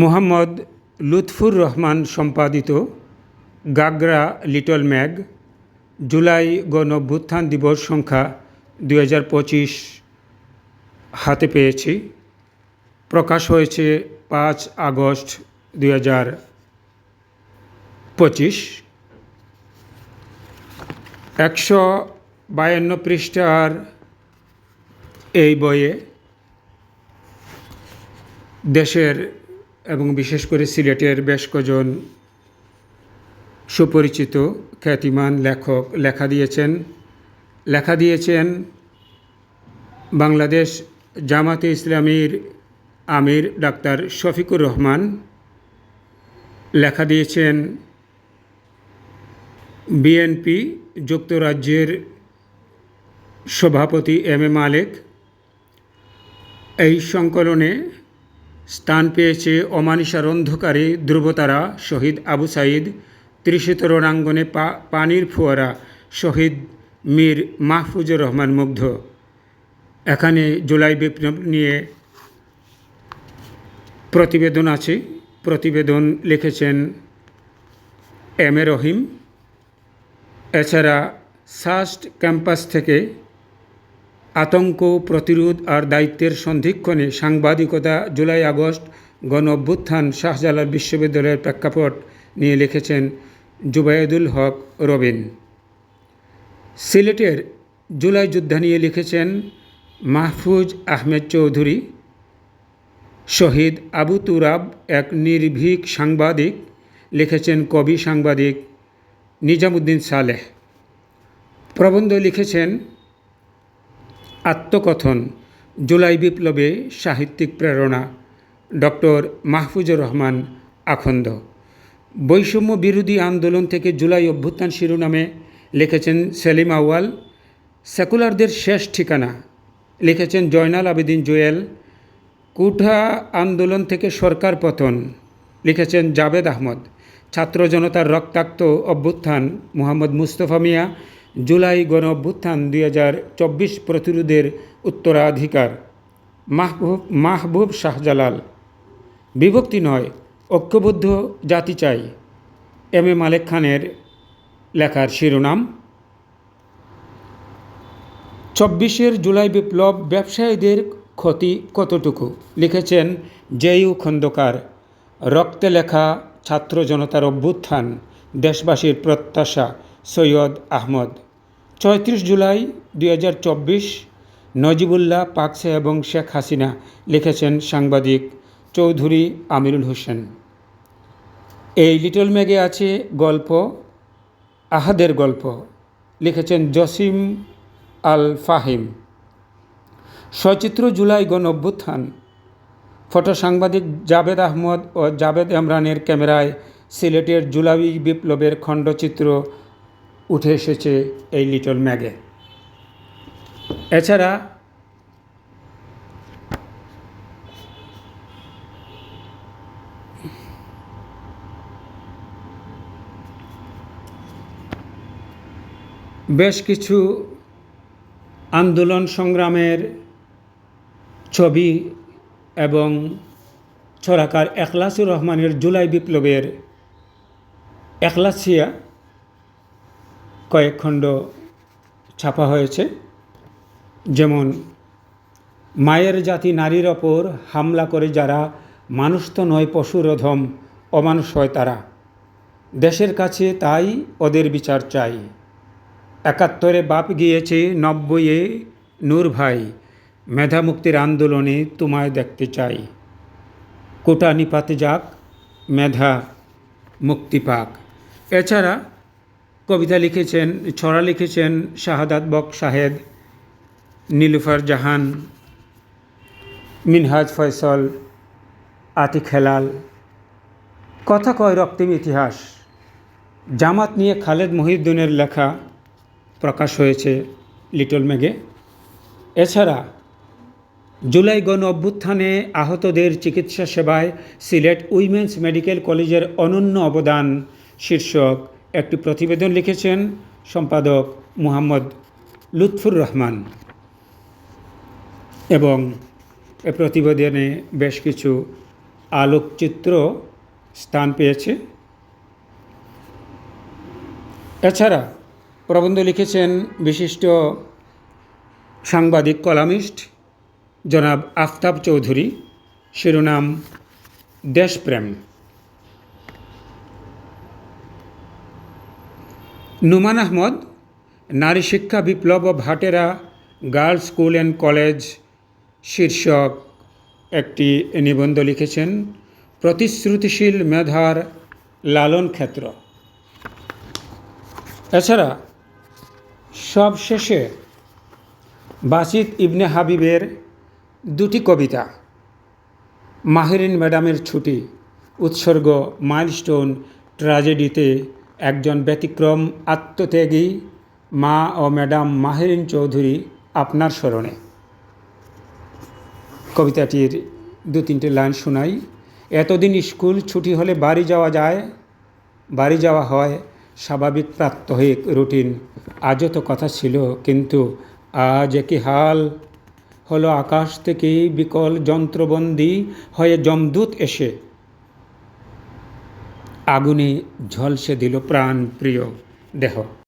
মোহাম্মদ লুৎফুর রহমান সম্পাদিত Gagra little mag, July গণঅভ্যুত্থান দিবস সংখ্যা দুই হাজার পঁচিশ হাতে পেয়েছি। প্রকাশ হয়েছে পাঁচ আগস্ট দুই পঁচিশ। একশো বায়ান্ন পৃষ্ঠার এই বইয়ে দেশের এবং বিশেষ করে সিলেটের বেশ কজন সুপরিচিত খ্যাতিমান লেখক লেখা দিয়েছেন। লেখা দিয়েছেন বাংলাদেশ জামাতে ইসলামীর আমির ডাক্তার শফিকুর রহমান। লেখা দিয়েছেন বিএনপি যুক্তরাজ্যের সভাপতি এম এ মালেক। এই সংকলনে স্থান পেয়েছে অমানিসার অন্ধকারে ধ্রুবতারা, শহীদ আবু সাইদ ত্রিশিত রণাঙ্গনে পা, পানির ফোয়ারা, শহীদ মীর মাহফুজুর রহমান মুগ্ধ। এখানে জুলাই বিপ্লব নিয়ে প্রতিবেদন আছে। প্রতিবেদন লিখেছেন এম এ রহিম। এছাড়া সাস্ট ক্যাম্পাস থেকে আতঙ্ক, প্রতিরোধ আর দায়িত্বের সন্ধিক্ষণে সাংবাদিকতা জুলাই আগস্ট গণ অভ্যুত্থান শাহজালাল বিশ্ববিদ্যালয়ের প্রেক্ষাপট নিয়ে লিখেছেন জুবায়েদুল হক রবিন। সিলেটের জুলাই যোদ্ধা নিয়ে লিখেছেন মাহফুজ আহমেদ চৌধুরী। শহীদ আবু তুরাব এক নির্ভীক সাংবাদিক। লিখেছেন কবি সাংবাদিক নিজামুদ্দিন সালেহ। প্রবন্ধ লিখেছেন আত্মকথন, জুলাই বিপ্লবে সাহিত্যিক প্রেরণা, ডক্টর মাহফুজুর রহমান আখন্দ। বৈষম্য বিরোধী আন্দোলন থেকে জুলাই অভ্যুত্থান শিরোনামে লিখেছেন সেলিম আউয়াল, সেকুলারদের শেষ ঠিকানা। লিখেছেন জয়নাল আবেদিন জুয়েল, কুঠা আন্দোলন থেকে সরকার পতন। লিখেছেন জাবেদ আহমদ, ছাত্র জনতার রক্তাক্ত অভ্যুত্থান, মোহাম্মদ মুস্তফা মিয়া জুলাই গণ অভ্যুত্থান দুই হাজার চব্বিশ প্রতিরোধের উত্তরাধিকার। মাহবুব মাহবুব শাহজালাল। বিভক্তি নয়, ঐক্যবদ্ধ জাতি চাই। এম এ মালেক খানের লেখার শিরোনাম, চব্বিশের জুলাই বিপ্লব ব্যবসায়ীদের ক্ষতি কতটুকু? লিখেছেন জেইউ খন্দকার। রক্তে লেখা ছাত্র জনতার অভ্যুত্থান, দেশবাসীর প্রত্যাশা সৈয়দ আহমদ। চৌত্রিশ জুলাই দুই হাজার চব্বিশ নজিবুল্লাহ পাকসে এবং শেখ হাসিনা লিখেছেন সাংবাদিক চৌধুরী আমিরুল হোসেন। এই লিটল ম্যাগে আছে গল্প, আহাদের গল্প, লিখেছেন জসিম আল ফাহিম সচিত্র জুলাই গণ অভ্যুত্থান। ফটো সাংবাদিক জাবেদ আহমদ ও জাবেদ ইমরানের ক্যামেরায় সিলেটের জুলাই বিপ্লবের খণ্ডচিত্র উঠে এসেছে এই লিটল ম্যাগে। এছাড়া বেশ কিছু আন্দোলন সংগ্রামের ছবি এবং ছড়াকার এখলাসুর রহমানের জুলাই বিপ্লবের এখলাসিয়া কয়েক খণ্ড ছাপা হয়েছে। যেমন, মায়ের জাতি নারীর ওপর হামলা করে যারা মানুষ তো নয় পশুরধম অমানুষ হয় তারা। দেশের কাছে তাই ওদের বিচার চাই। একাত্তরে বাপ গিয়েছে নব্বইয়ে নূর ভাই, মেধা মুক্তির আন্দোলনে তোমায় দেখতে চাই। কোটা নিপাতে যাক, মেধা মুক্তি পাক। এছাড়া কবিতা লিখেছেন, ছড়া লিখেছেন শাহাদাত বক শাহেদ নীলুফার জাহান, মিনহাজ ফয়সল, আতিক হেলাল। কথা কয় রক্তিম ইতিহাস। জামাত নিয়ে খালেদ মহিউদ্দিনের লেখা প্রকাশ হয়েছে লিটল ম্যাগে এছাড়া জুলাই গণ অভ্যুত্থানে আহতদের চিকিৎসা সেবায় সিলেট উইমেন্স মেডিকেল কলেজের অনন্য অবদান শীর্ষক একটি প্রতিবেদন লিখেছেন সম্পাদক মুহাম্মদ লুৎফুর রহমান। এবং এ প্রতিবেদনে বেশ কিছু আলোকচিত্র স্থান পেয়েছে। এছাড়া প্রবন্ধ লিখেছেন বিশিষ্ট সাংবাদিক কলামিস্ট জনাব আফতাব চৌধুরী, শিরোনাম দেশপ্রেম। নুমান আহমদ, নারী শিক্ষা বিপ্লব Bhatera, girls school and college শীর্ষক একটি নিবন্ধ লিখেছেন প্রতিশ্রুতিশীল মেধার লালন ক্ষেত্র। এছাড়া সবশেষে বাসিত ইবনে হাবিবের দুটি কবিতা, মাহেরিন ম্যাডামের ছুটি, উৎসর্গ মাইলস্টোন ট্র্যাজেডিতে একজন ব্যতিক্রম আত্মত্যাগী মা ও ম্যাডাম মাহেরিন চৌধুরী আপনার স্মরণে। কবিতাটির দু তিনটে লাইন শোনাই, এতদিন স্কুল ছুটি হলে বাড়ি যাওয়া যায়, বাড়ি যাওয়া হয়, স্বাভাবিক প্রাত্যহিক রুটিন। আজও তো কথা ছিল, কিন্তু আজ একই হাল। হলো আকাশ থেকে বিকল যন্ত্রবন্দি হয়ে যমদূত এসে আগুনে ঝলসে দিল প্রাণ প্রিয় দেহ।